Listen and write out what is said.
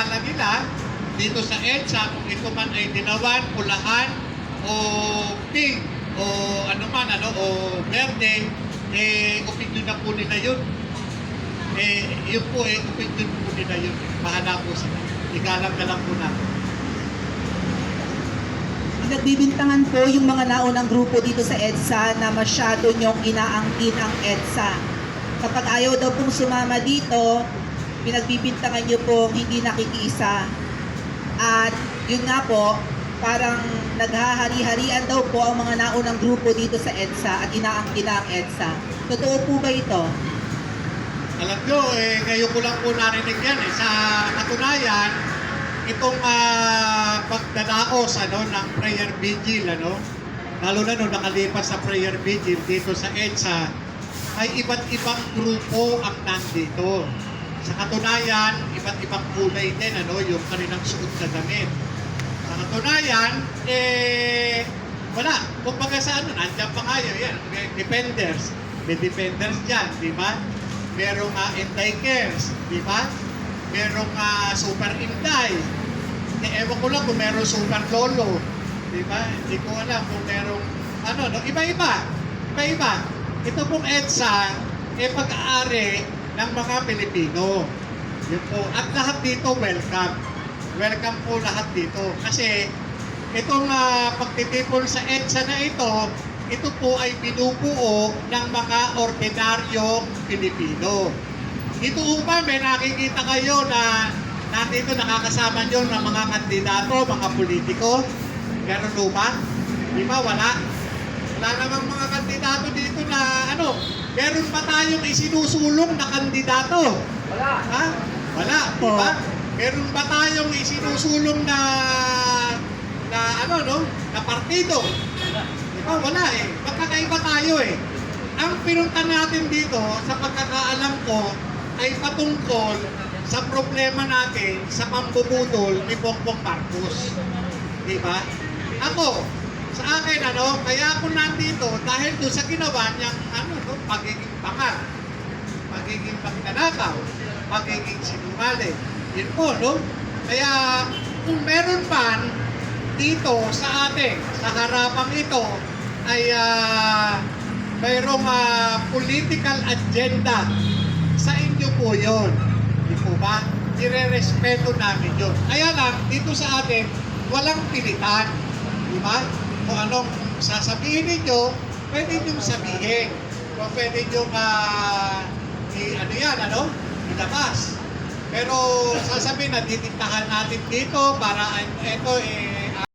pangalan nila dito sa EDSA kung ito man ay dinawan, pulahan, o pink, o ano man, ano, o verde, eh, opinion na po nila yun. Eh, yun po, eh, opinion po nila yun. Bahala po sila. Igalang na lang po natin. Nagbibintangan po yung mga naunang grupo dito sa EDSA na masyado niyong inaangkin ang EDSA. Kapag ayaw daw pong sumama dito, pinagbibintangan niyo pong hindi nakikiisa. At yun nga po, parang naghahari-harian daw po ang mga naunang grupo dito sa EDSA at inaangkin na ang EDSA. Totoo po ba ito? Alam nyo, eh, ngayon ko lang po narinig yan. Eh. Sa katunayan, itong ah, pagdadaos ano, ng prayer vigil, ano, lalo na nung nakalipas sa prayer vigil dito sa EDSA, ay iba't ibang grupo ang nandito. Sa katunayan, iba't ibang kulay din, ano, yung kanilang suot na damit. Sa katunayan, eh, wala. Kumbaga sa ano, nandiyan pa yun, yan, may defenders. May defenders dyan, di ba? Merong uh, cares di ba? Merong uh, super inday. Eh, ewan ko lang kung merong super lolo, di ba? Hindi ko alam kung merong, ano, no? iba-iba. Iba-iba. Ito pong EDSA, eh pag-aari ng mga Pilipino. Yun po. At lahat dito, welcome. Welcome po lahat dito. Kasi, itong uh, pagtitipon sa EDSA na ito, ito po ay binubuo ng mga ordinaryong Pilipino. Dito ba may nakikita kayo na nandito nakakasama nyo ng mga kandidato, mga politiko? Po ba? Di ba? Wala. Wala namang mga kandidato dito na ano, meron pa tayong isinusulong na kandidato? Wala. Ha? Wala, di ba? Meron ba tayong isinusulong na na ano no? Na partido? Di ba? Wala eh. Magkakaiba tayo eh. Ang pinunta natin dito, sa pagkakaalam ko, ay patungkol sa problema natin sa pambubudol ni Bongbong Marcos. Di ba? Ako, sa akin ano, kaya ako nandito dahil doon sa ginawa niyang ano, no, pagiging pangal, pagiging pagnanakaw, pagiging sinungaling. Yun po, no? Kaya kung meron man dito sa atin, sa harapang ito, ay ah, mayroong ah, political agenda sa inyo po yun. Di po ba? Nire-respeto namin yun. Kaya lang, dito sa atin, walang pilitan. Di ba? Kung anong sasabihin ninyo, pwede nyo sabihin. Kung pwede nyo uh, i, ano yan, ano? Ilabas. Pero sasabihin na natin dito para ito eh